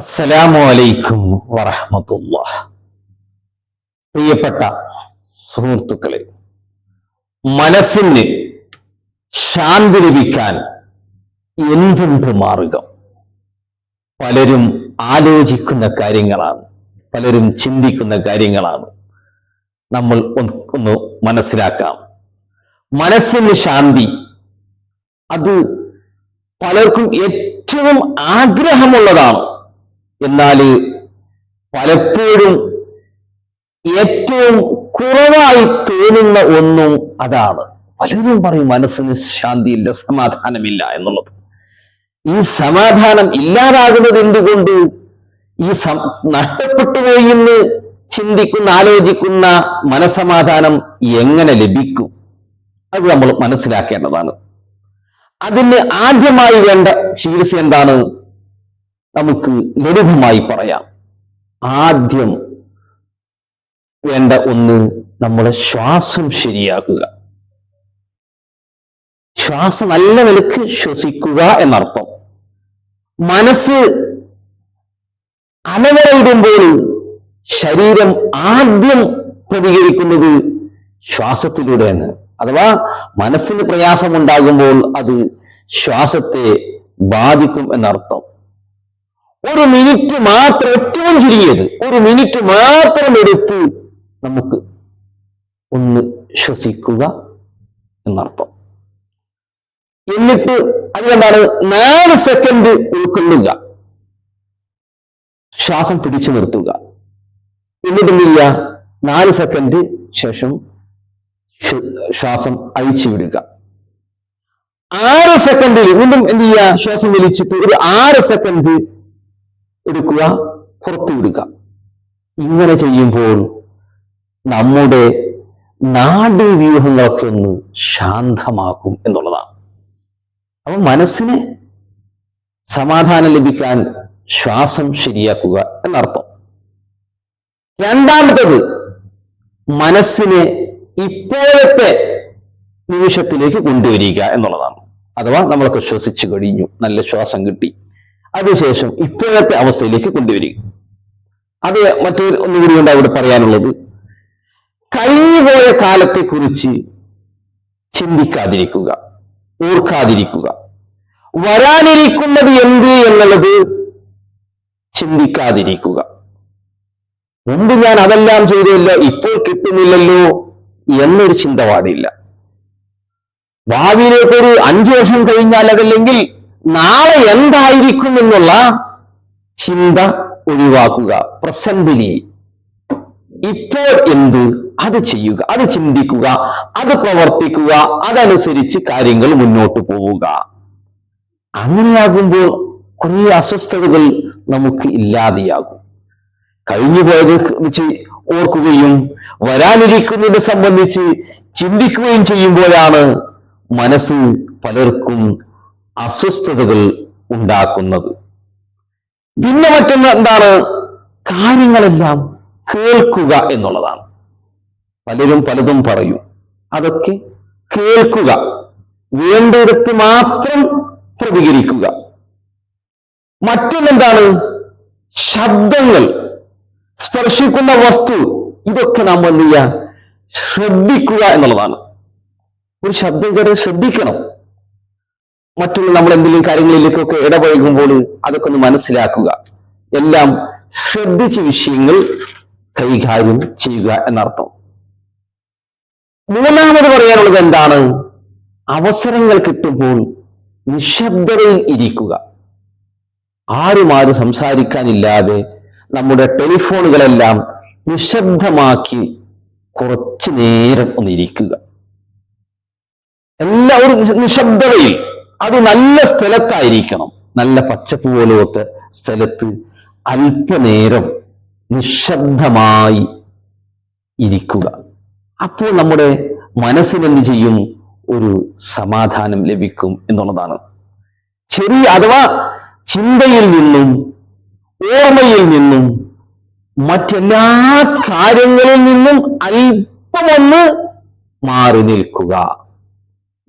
അസ്സലാമു അലൈക്കും പ്രിയപ്പെട്ട സുഹൃത്തുക്കളെ മനസ്സിന് ശാന്തി ലഭിക്കാൻ എന്തുണ്ട് മാർഗം? പലരും ആലോചിക്കുന്ന കാര്യങ്ങളാണ് പലരും ചിന്തിക്കുന്ന കാര്യങ്ങളാണ് നമ്മൾ ഒന്ന് മനസ്സിലാക്കാം. മനസ്സിന് ശാന്തി അത് പലർക്കും ഏറ്റവും ആഗ്രഹമുള്ളതാണ്. എന്നാൽ പലപ്പോഴും ഏറ്റവും കുറവായി തോന്നുന്ന ഒന്നും അതാണ്. പലരും പറയും മനസ്സിന് ശാന്തിയില്ല സമാധാനമില്ല എന്നുള്ളത്. ഈ സമാധാനം ഇല്ലാതാകുന്നത് എന്തുകൊണ്ട്? ഈ നഷ്ടപ്പെട്ടു പോയി എന്ന് ചിന്തിക്കുന്ന ആലോചിക്കുന്ന മനസമാധാനം എങ്ങനെ ലഭിക്കും? അത് നമ്മൾ മനസ്സിലാക്കേണ്ടതാണ്. അതിന് ആദ്യമായി വേണ്ട ചികിത്സ എന്താണ്? നമുക്ക് ലളിതമായി പറയാം. ആദ്യം വേണ്ട ഒന്ന് നമ്മുടെ ശ്വാസം ശരിയാക്കുക. ശ്വാസം നല്ല നിലയ്ക്ക് ശ്വസിക്കുക എന്നർത്ഥം. മനസ്സ് അലവരയിടുമ്പോൾ ശരീരം ആദ്യം പ്രതികരിക്കുന്നത് ശ്വാസത്തിലൂടെയാണ്. അഥവാ മനസ്സിന് പ്രയാസമുണ്ടാകുമ്പോൾ അത് ശ്വാസത്തെ ബാധിക്കും എന്നർത്ഥം. ഒരു മിനിറ്റ് മാത്രം ഏറ്റവും ചുരുങ്ങിയത്. ഒരു മിനിറ്റ് മാത്രം എടുത്ത് നമുക്ക് ഒന്ന് ശ്വസിക്കുക എന്നർത്ഥം. എന്നിട്ട് അതുകൊണ്ടാണ് നാല് സെക്കൻഡ് ഉൾക്കൊള്ളുക. ശ്വാസം പിടിച്ചു നിർത്തുക. എന്നിട്ട് എന്ത് നാല് സെക്കൻഡ് ശേഷം ശ്വാസം അഴിച്ചു വിടുക. ആറ് സെക്കൻഡിൽ വീണ്ടും എന്ത് ചെയ്യുക? ശ്വാസം വലിച്ചിട്ട് ഒരു ആറ് സെക്കൻഡ് എടുക്കുക പുറത്തു വിടുക. ഇങ്ങനെ ചെയ്യുമ്പോൾ നമ്മുടെ നാഡീവ്യൂഹങ്ങളൊക്കെ ഒന്ന് ശാന്തമാക്കും എന്നുള്ളതാണ്. അപ്പൊ മനസ്സിന് സമാധാനം ലഭിക്കാൻ ശ്വാസം ശരിയാക്കുക എന്നർത്ഥം. രണ്ടാമത്തത് മനസ്സിനെ ഇപ്പോഴത്തെ നിമിഷത്തിലേക്ക് കൊണ്ടുവരിക എന്നുള്ളതാണ്. അഥവാ നമ്മളൊക്കെ ശ്വസിച്ചു കഴിഞ്ഞു നല്ല ശ്വാസം കിട്ടി. അതിനുശേഷം ഇപ്പോഴത്തെ അവസ്ഥയിലേക്ക് കൊണ്ടുവരിക. അത് മറ്റൊരു ഒന്നുകൂടി ഉണ്ട് അവിടെ പറയാനുള്ളത്. കഴിഞ്ഞുപോയ കാലത്തെക്കുറിച്ച് ചിന്തിക്കാതിരിക്കുക ഓർക്കാതിരിക്കുക. വരാനിരിക്കുന്നത് എന്ത് എന്നുള്ളത് ചിന്തിക്കാതിരിക്കുക. മുമ്പ് ഞാൻ അതെല്ലാം ചെയ്തല്ലോ ഇപ്പോൾ കിട്ടുന്നില്ലല്ലോ എന്നൊരു ചിന്ത പാടില്ല ഭാവിയിലേക്കൊരു അഞ്ചു വർഷം കഴിഞ്ഞാൽ അതല്ലെങ്കിൽ നാളെ എന്തായിരിക്കും എന്നുള്ള ചിന്ത ഒഴിവാക്കുക. പ്രസന്റിലി ഇപ്പോൾ എന്ത്? അത് ചെയ്യുക. അത് ചിന്തിക്കുക. അത് പ്രവർത്തിക്കുക. അതനുസരിച്ച് കാര്യങ്ങൾ മുന്നോട്ട് പോവുക. അങ്ങനെയാകുമ്പോൾ കുറേ അസ്വസ്ഥതകൾ നമുക്ക് ഇല്ലാതെയാകും. കഴിഞ്ഞു പോയത് വെച്ച് ഓർക്കുകയും വരാനിരിക്കുന്നതിനെ സംബന്ധിച്ച് ചിന്തിക്കുകയും ചെയ്യുമ്പോഴാണ് മനസ്സ് പലർക്കും അസ്വസ്ഥതകൾ ഉണ്ടാക്കുന്നത്. പിന്നെ മറ്റൊന്ന് എന്താണ്? കാര്യങ്ങളെല്ലാം കേൾക്കുക എന്നുള്ളതാണ്. പലരും പലതും പറയും. അതൊക്കെ കേൾക്കുക. വേണ്ടിടത്ത് മാത്രം പ്രതികരിക്കുക. മറ്റൊന്നെന്താണ്? ശബ്ദങ്ങൾ. സ്പർശിക്കുന്ന വസ്തു. ഇതൊക്കെ നാം എന്ത് ചെയ്യുക? ശ്രദ്ധിക്കുക എന്നുള്ളതാണ്. ഒരു ശബ്ദം കേട്ട് ശ്രദ്ധിക്കണം. മറ്റുള്ള നമ്മൾ എന്തെങ്കിലും കാര്യങ്ങളിലേക്കൊക്കെ ഇടപഴകുമ്പോൾ അതൊക്കെ ഒന്ന് മനസ്സിലാക്കുക. എല്ലാം ശ്രദ്ധിച്ച വിഷയങ്ങൾ കൈകാര്യം ചെയ്യുക എന്നർത്ഥം. മൂന്നാമത് പറയാനുള്ളത് എന്താണ്? അവസരങ്ങൾ കിട്ടുമ്പോൾ നിശബ്ദതയിൽ ഇരിക്കുക. ആരും ആരും സംസാരിക്കാനില്ലാതെ നമ്മുടെ ടെലിഫോണുകളെല്ലാം നിശബ്ദമാക്കി കുറച്ചു നേരം ഒന്നിരിക്കുക എല്ലാവരും നിശബ്ദതയിൽ അത് നല്ല സ്ഥലത്തായിരിക്കണം. നല്ല പച്ചപ്പ് പോലത്തെ സ്ഥലത്ത് അല്പനേരം നിശബ്ദമായി ഇരിക്കുക. അപ്പോൾ നമ്മുടെ മനസ്സിനെന്ത് ചെയ്യും? ഒരു സമാധാനം ലഭിക്കും എന്നുള്ളതാണ്. ചെറിയ അഥവാ ചിന്തയിൽ നിന്നും ഓർമ്മയിൽ നിന്നും മറ്റെല്ലാ കാര്യങ്ങളിൽ നിന്നും അല്പമൊന്ന് മാറി നിൽക്കുക.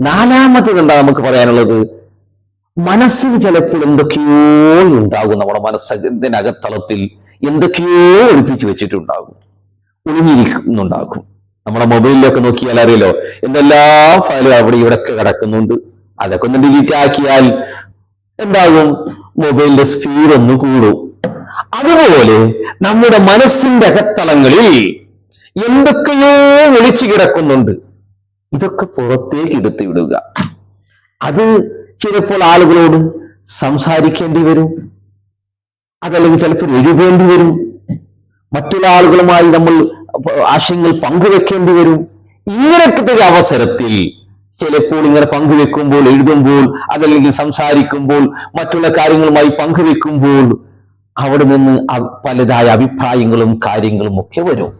നാലാമത്തത് എന്താ നമുക്ക് പറയാനുള്ളത്? മനസ്സിന് ചിലപ്പോൾ എന്തൊക്കെയോ ഉണ്ടാകും നമ്മുടെ മനസ്സിനകത്തളത്തിൽ എന്തൊക്കെയോ ഒളിപ്പിച്ചു വെച്ചിട്ടുണ്ടാകും. ഒളിഞ്ഞിരിക്കുന്നുണ്ടാകും. നമ്മുടെ മൊബൈലിലൊക്കെ നോക്കിയാൽ അറിയല്ലോ എന്തെല്ലാം ഫയലും അവിടെ ഇവിടെ ഒക്കെ കിടക്കുന്നുണ്ട്. അതൊക്കെ ഒന്ന് ഡിലീറ്റ് ആക്കിയാൽ എന്താകും? മൊബൈലിന്റെ സ്പീഡ് ഒന്ന് കൂടും. അതുപോലെ നമ്മുടെ മനസ്സിന്റെ അകത്തളങ്ങളിൽ എന്തൊക്കെയോ ഒളിച്ചു കിടക്കുന്നുണ്ട്. ഇതൊക്കെ പുറത്തേക്ക് എടുത്തു വിടുക. അത് ചിലപ്പോൾ ആളുകളോട് സംസാരിക്കേണ്ടി വരും. അതല്ലെങ്കിൽ ചിലപ്പോൾ എഴുതേണ്ടി വരും. മറ്റുള്ള ആളുകളുമായി നമ്മൾ ആശയങ്ങൾ പങ്കുവെക്കേണ്ടി വരും. ഇങ്ങനത്തെ ഒരു അവസരത്തിൽ ചിലപ്പോൾ ഇങ്ങനെ പങ്കുവെക്കുമ്പോൾ എഴുതുമ്പോൾ അതല്ലെങ്കിൽ സംസാരിക്കുമ്പോൾ മറ്റുള്ള കാര്യങ്ങളുമായി പങ്കുവെക്കുമ്പോൾ അവിടെ നിന്ന് പലതായ അഭിപ്രായങ്ങളും കാര്യങ്ങളും ഒക്കെ വരും.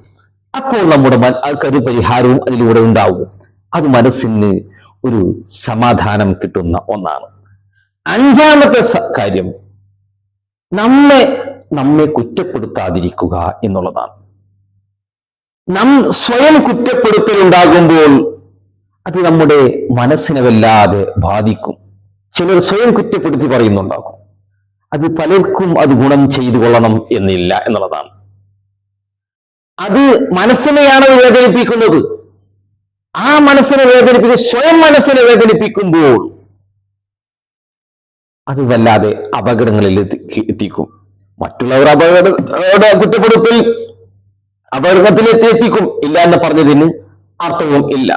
അപ്പോൾ നമ്മുടെ കരുപരിഹാരവും അതിലൂടെ ഉണ്ടാവും. അത് മനസ്സിന് ഒരു സമാധാനം കിട്ടുന്ന ഒന്നാണ്. അഞ്ചാമത്തെ കാര്യം നമ്മെ നമ്മെ കുറ്റപ്പെടുത്താതിരിക്കുക എന്നുള്ളതാണ്. നം സ്വയം കുറ്റപ്പെടുത്തലുണ്ടാകുമ്പോൾ അത് നമ്മുടെ മനസ്സിനെ വല്ലാതെ ബാധിക്കും. ചിലർ സ്വയം കുറ്റപ്പെടുത്തി പറയുന്നുണ്ടാകും. അത് പലർക്കും അത് ഗുണം ചെയ്തു കൊള്ളണം എന്നില്ല എന്നുള്ളതാണ്. അത് മനസ്സിനെയാണ് വേദനിപ്പിക്കുന്നത്. ആ മനസ്സിനെ വേദനിപ്പിച്ച് സ്വയം മനസ്സിനെ വേദനിപ്പിക്കുമ്പോൾ അത് വല്ലാതെ അപകടങ്ങളിൽ എത്തിക്കും. മറ്റുള്ളവർ അപകട കുറ്റപ്പെടുത്തൽ അപകടത്തിലെത്തി എത്തിക്കും ഇല്ല എന്ന് പറഞ്ഞതിന് അർത്ഥവും ഇല്ല.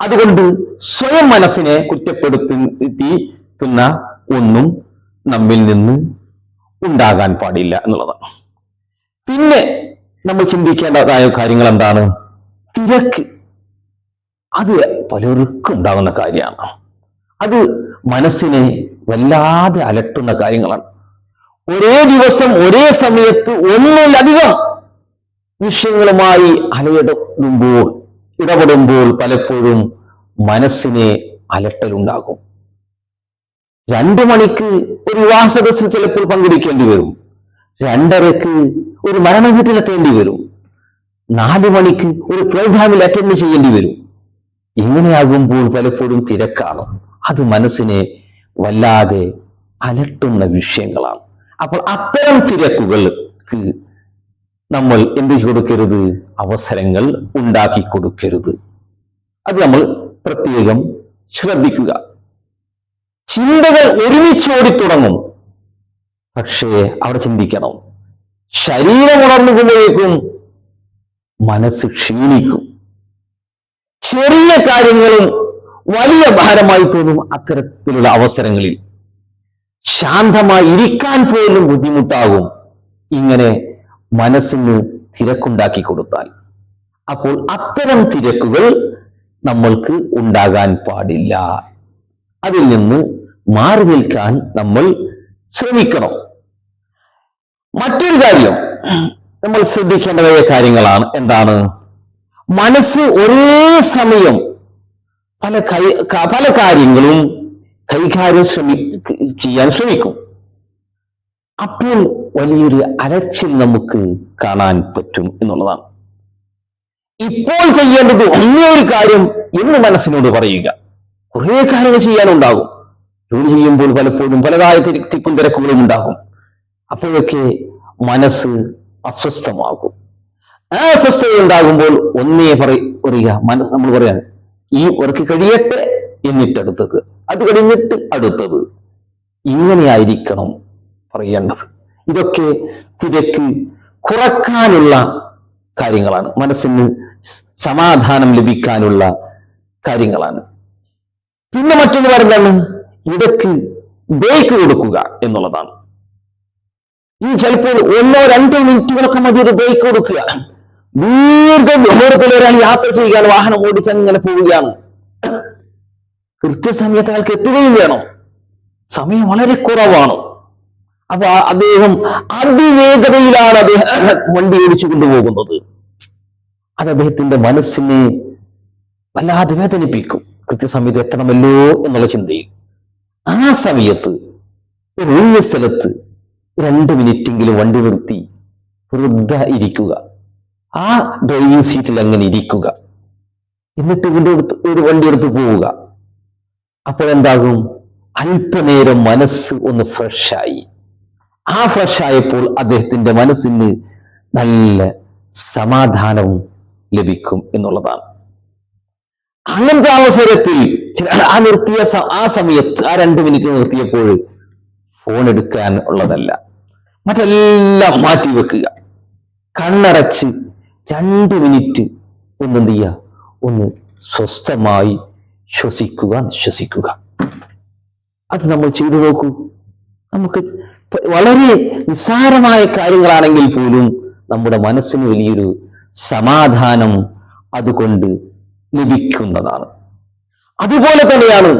അതുകൊണ്ട് സ്വയം മനസ്സിനെ കുറ്റപ്പെടുത്തുന്ന ഒന്നും നമ്മിൽ നിന്ന് ഉണ്ടാകാൻ പാടില്ല എന്നുള്ളതാണ്. പിന്നെ നമ്മൾ ചിന്തിക്കേണ്ടതായ കാര്യങ്ങൾ എന്താണ്? തിരക്ക്. അത് പലർക്കും ഉണ്ടാകുന്ന കാര്യമാണ്. അത് മനസ്സിനെ വല്ലാതെ അലട്ടുന്ന കാര്യങ്ങളാണ്. ഒരേ ദിവസം ഒരേ സമയത്ത് ഒന്നിലധികം വിഷയങ്ങളുമായി അലയിടുമ്പോൾ ഇടപെടുമ്പോൾ പലപ്പോഴും മനസ്സിനെ അലട്ടലുണ്ടാകും. രണ്ടു മണിക്ക് ഒരു വിവാഹ സദസ്സിൽ ചിലപ്പോൾ പങ്കെടുക്കേണ്ടി വരും. രണ്ടരക്ക് ഒരു മരണ വീട്ടിലെത്തേണ്ടി വരും. നാല് മണിക്ക് ഒരു പ്രോഗ്രാമിൽ അറ്റൻഡ് ചെയ്യേണ്ടി വരും. ഇങ്ങനെയാകുമ്പോൾ പലപ്പോഴും തിരക്കാണ്. അത് മനസ്സിനെ വല്ലാതെ അലട്ടുന്ന വിഷയങ്ങളാണ്. അപ്പോൾ അത്തരം തിരക്കുകൾക്ക് നമ്മൾ എന്ത് കൊടുക്കരുത്? അവസരങ്ങൾ ഉണ്ടാക്കി കൊടുക്കരുത്. അത് നമ്മൾ പ്രത്യേകം ശ്രദ്ധിക്കുക. ചിന്തകൾ ഒരുമിച്ചോടി തുടങ്ങും പക്ഷേ അവിടെ ചിന്തിക്കണം. ശരീരം ഉണർന്നുകൊണ്ടേക്കും മനസ്സ് ക്ഷീണിക്കും. ചെറിയ കാര്യങ്ങളും വലിയ ഭാരമായി തോന്നും അത്തരത്തിലുള്ള അവസരങ്ങളിൽ. ശാന്തമായി ഇരിക്കാൻ പോലും ബുദ്ധിമുട്ടാകും ഇങ്ങനെ മനസ്സിന് തിരക്കുണ്ടാക്കി കൊടുത്താൽ. അപ്പോൾ അത്തരം തിരക്കുകൾ നമ്മൾക്ക് ഉണ്ടാകാൻ പാടില്ല. അതിൽ നിന്ന് മാറി നിൽക്കാൻ നമ്മൾ ശ്രമിക്കണം. മറ്റൊരു കാര്യം നമ്മൾ ശ്രദ്ധിക്കേണ്ടതായ കാര്യങ്ങളാണ്. എന്താണ്? മനസ്സ് ഒരേ സമയം പല കൈ പല കാര്യങ്ങളും കൈകാര്യം ശ്രമി ചെയ്യാൻ ശ്രമിക്കും. അപ്പോൾ വലിയൊരു അലച്ചിൽ നമുക്ക് കാണാൻ പറ്റും എന്നുള്ളതാണ്. ഇപ്പോൾ ചെയ്യേണ്ടത് ഒന്നേ ഒരു കാര്യം എന്ന് മനസ്സിനോട് പറയുക. കുറേ കാര്യങ്ങൾ ചെയ്യാനുണ്ടാകും. ജോലി ചെയ്യുമ്പോൾ പലപ്പോഴും പലതായ തിക്കും തിരക്കുകളും ഉണ്ടാകും. അപ്പോഴൊക്കെ മനസ്സ് അസ്വസ്ഥമാകും. ആ അസ്വസ്ഥത ഉണ്ടാകുമ്പോൾ ഒന്നേ പറ പറയുക. മനസ്സ് നമ്മൾ പറയാ ഈ ഉറക്കി കഴിയട്ടെ എന്നിട്ട് അടുത്തത് അത് കഴിഞ്ഞിട്ട് അടുത്തത്. ഇങ്ങനെയായിരിക്കണം പറയേണ്ടത്. ഇതൊക്കെ തിരക്ക് കുറക്കാനുള്ള കാര്യങ്ങളാണ്. മനസ്സിന് സമാധാനം ലഭിക്കാനുള്ള കാര്യങ്ങളാണ്. പിന്നെ മറ്റൊന്ന് പറയുന്നതാണ് ഇടയ്ക്ക് ബ്രേക്ക് കൊടുക്കുക എന്നുള്ളതാണ്. ഇനി ചിലപ്പോൾ ഒന്നോ രണ്ടോ മിനിറ്റുകളൊക്കെ മതി ഒരു ബ്രേക്ക് കൊടുക്കുക. ദീർഘ ദൂരത്തിൽ ഒരാൾ യാത്ര ചെയ്യുകയാണ്. വാഹനം ഓടിച്ച് അങ്ങനെ പോവുകയാണ്. കൃത്യസമയത്ത് അയാൾക്ക് എത്തുകയും വേണം. സമയം വളരെ കുറവാണ്. അപ്പൊ അദ്ദേഹം അതിവേഗതയിലാണ് അദ്ദേഹം വണ്ടി ഓടിച്ചു കൊണ്ടുപോകുന്നത്. അത് അദ്ദേഹത്തിന്റെ മനസ്സിനെ വല്ലാതെ വേദനിപ്പിക്കും. കൃത്യസമയത്ത് എത്തണമല്ലോ എന്നുള്ള ചിന്തയിൽ. ആ സമയത്ത് ഒരു സ്ഥലത്ത് രണ്ട് മിനിറ്റെങ്കിലും വണ്ടി നിർത്തി വൃദ്ധ ഇരിക്കുക. ആ ഡ്രൈവിംഗ് സീറ്റിൽ അങ്ങനെ ഇരിക്കുക. എന്നിട്ട് ഇവന്റെ അടുത്ത് ഒരു വണ്ടി എടുത്ത് പോവുക. അപ്പോഴെന്താകും അല്പനേരം മനസ്സ് ഒന്ന് ഫ്രഷായി ആ ഫ്രഷായപ്പോൾ അദ്ദേഹത്തിന്റെ മനസ്സിന് നല്ല സമാധാനവും ലഭിക്കും എന്നുള്ളതാണ്. അങ്ങനത്തെ അവസരത്തിൽ ആ നിർത്തിയ ആ സമയത്ത് ആ രണ്ട് മിനിറ്റ് നിർത്തിയപ്പോൾ ഫോൺ എടുക്കാൻ ഉള്ളതല്ല. മറ്റെല്ലാം മാറ്റി വെക്കുക കണ്ണടച്ച് രണ്ട് മിനിറ്റ് ഒന്ന് എന്ത് ചെയ്യുക ഒന്ന് സ്വസ്ഥമായി ശ്വസിക്കുക നിശ്വസിക്കുക അത് നമ്മൾ ചെയ്തു നോക്കൂ. നമുക്ക് വളരെ നിസ്സാരമായ കാര്യങ്ങളാണെങ്കിൽ പോലും നമ്മുടെ മനസ്സിന് വലിയൊരു സമാധാനം അതുകൊണ്ട് ലഭിക്കുന്നതാണ്. അതുപോലെ തന്നെയാണ്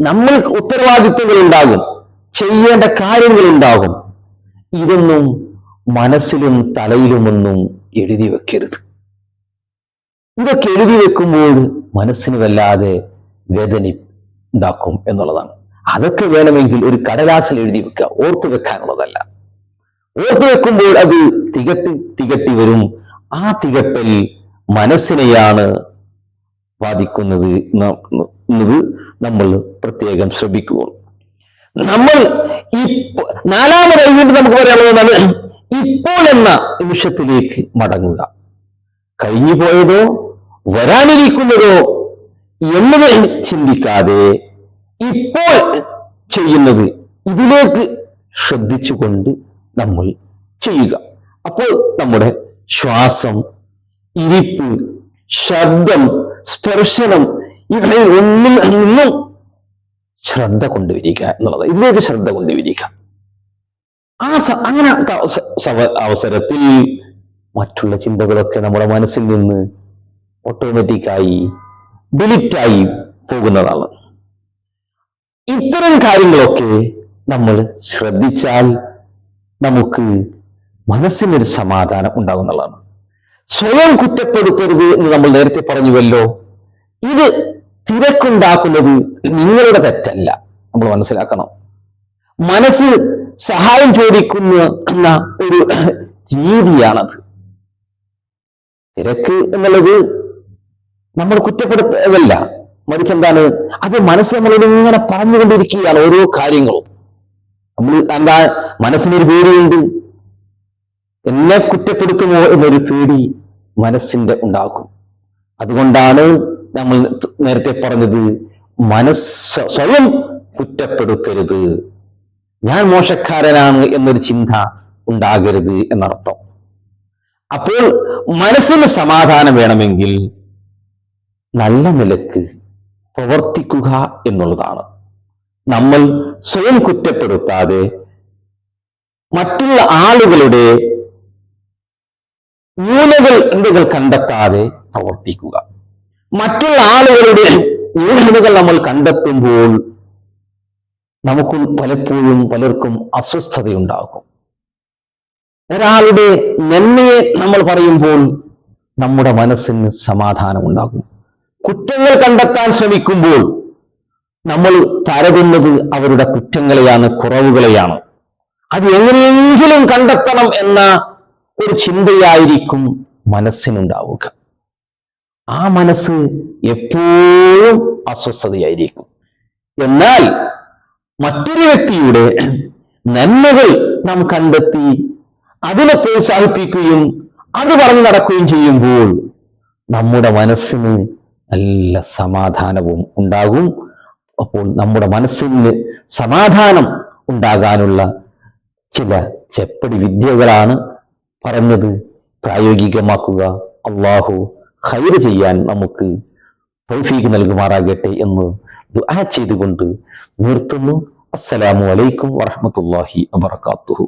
നമ്മൾ ഉത്തരവാദിത്വങ്ങൾ ഉണ്ടാകും ചെയ്യേണ്ട കാര്യങ്ങൾ ഉണ്ടാകും. ഇതൊന്നും മനസ്സിലും തലയിലുമൊന്നും എഴുതി വെക്കരുത്. ഇതൊക്കെ എഴുതി വെക്കുമ്പോൾ മനസ്സിന് വല്ലാതെ വേദന ഉണ്ടാക്കും എന്നുള്ളതാണ്. അതൊക്കെ വേണമെങ്കിൽ ഒരു കടലാസിൽ എഴുതി വെക്കുക. ഓർത്തു വെക്കാനുള്ളതല്ല. ഓർത്തു വെക്കുമ്പോൾ അത് തികട്ടി തികട്ടി വരും. ആ തികട്ടൽ മനസ്സിനെയാണ് ബാധിക്കുന്നത് നമ്മൾ പ്രത്യേകം ശ്രദ്ധിക്കുക. നമ്മൾ ഈ നാലാമതായി വീണ്ടും നമുക്ക് പറയാനുള്ളതാണ് ഇപ്പോൾ എന്ന നിമിഷത്തിലേക്ക് മടങ്ങുക. കഴിഞ്ഞു പോയതോ? വരാനിരിക്കുന്നതോ? എന്നത് ചിന്തിക്കാതെ ഇപ്പോൾ ചെയ്യുന്നത് ഇതിലേക്ക് ശ്രദ്ധിച്ചുകൊണ്ട് നമ്മൾ ചെയ്യുക. അപ്പോൾ നമ്മുടെ ശ്വാസം ഇരിപ്പ് ശബ്ദം സ്പർശനം ഇവയിൽ ഒന്നും നിന്നും ശ്രദ്ധ കൊണ്ടുവരിക എന്നുള്ളത്. ഇതിലേക്ക് ശ്രദ്ധ കൊണ്ടുവരിക. ആ അങ്ങനെ അവസരത്തിൽ മറ്റുള്ള ചിന്തകളൊക്കെ നമ്മുടെ മനസ്സിൽ നിന്ന് ഓട്ടോമാറ്റിക്കായി ഡിലിറ്റായി പോകുന്നതാണ്. ഇത്തരം കാര്യങ്ങളൊക്കെ നമ്മൾ ശ്രദ്ധിച്ചാൽ നമുക്ക് മനസ്സിനൊരു സമാധാനം ഉണ്ടാകുന്നതാണ്. സ്വയം കുറ്റപ്പെടുത്തരുത് എന്ന് നമ്മൾ നേരത്തെ പറഞ്ഞുവല്ലോ. ഇത് തിരക്കുണ്ടാക്കുന്നത് നിങ്ങളുടെ തെറ്റല്ല. നമ്മൾ മനസ്സിലാക്കണം. മനസ്സ് സഹായം ചോദിക്കുന്ന ഒരു രീതിയാണത്. തിരക്ക് എന്നുള്ളത് നമ്മൾ കുറ്റപ്പെടുത്തതല്ല മറിച്ച് എന്താണ്? അത് മനസ്സ് നമ്മളോട് ഇങ്ങനെ പറഞ്ഞുകൊണ്ടിരിക്കുകയാണ് ഓരോ കാര്യങ്ങളും. നമ്മൾ എന്താ മനസ്സിനൊരു പേടിയുണ്ട്? എന്നെ കുറ്റപ്പെടുത്തുമോ എന്നൊരു പേടി മനസ്സിന്റെ ഉണ്ടാക്കും. അതുകൊണ്ടാണ് നമ്മൾ നേരത്തെ പറഞ്ഞത് മനസ്സ് സ്വയം കുറ്റപ്പെടുത്തരുത്. ഞാൻ മോശക്കാരനാണ് എന്നൊരു ചിന്ത ഉണ്ടാകരുത് എന്നർത്ഥം. അപ്പോൾ മനസ്സിന് സമാധാനം വേണമെങ്കിൽ നല്ല നിലയ്ക്ക് പ്രവർത്തിക്കുക എന്നുള്ളതാണ്. നമ്മൾ സ്വയം കുറ്റപ്പെടുത്താതെ മറ്റുള്ള ആളുകളുടെ ന്യൂനകൾ കണ്ടെത്താതെ പ്രവർത്തിക്കുക. മറ്റുള്ള ആളുകളുടെ ഊഹനുകൾ നമ്മൾ കണ്ടെത്തുമ്പോൾ നമുക്കും പലപ്പോഴും പലർക്കും അസ്വസ്ഥതയുണ്ടാകും. ഒരാളുടെ നന്മയെ നമ്മൾ പറയുമ്പോൾ നമ്മുടെ മനസ്സിന് സമാധാനം ഉണ്ടാകും കുറ്റങ്ങൾ കണ്ടെത്താൻ ശ്രമിക്കുമ്പോൾ നമ്മൾ തരതുന്നത് അവരുടെ കുറ്റങ്ങളെയാണ് കുറവുകളെയാണ്. അത് എങ്ങനെയെങ്കിലും കണ്ടെത്തണം എന്ന ഒരു ചിന്തയായിരിക്കും മനസ്സിനുണ്ടാവുക. ആ മനസ്സ് എപ്പോഴും അസ്വസ്ഥതയായിരിക്കും. എന്നാൽ മറ്റൊരു വ്യക്തിയുടെ നന്മകൾ നാം കണ്ടെത്തി അതിനെ പ്രോത്സാഹിപ്പിക്കുകയും അത് പറഞ്ഞു നടക്കുകയും ചെയ്യുമ്പോൾ നമ്മുടെ മനസ്സിന് നല്ല സമാധാനവും ഉണ്ടാകും. അപ്പോൾ നമ്മുടെ മനസ്സിന് സമാധാനം ഉണ്ടാകാനുള്ള ചില ചെപ്പടി വിദ്യകളാണ് പറഞ്ഞത് പ്രായോഗികമാക്കുക. അള്ളാഹു ഹൈറ് ചെയ്യാൻ നമുക്ക് തൗഫീഖ് നൽകുമാറാകട്ടെ എന്ന് ദുആ ചെയ്തുകൊണ്ട് നിർത്തുന്നു. അസ്സലാമു അലൈക്കും വറഹ്മത്തുള്ളാഹി വബറകാതുഹു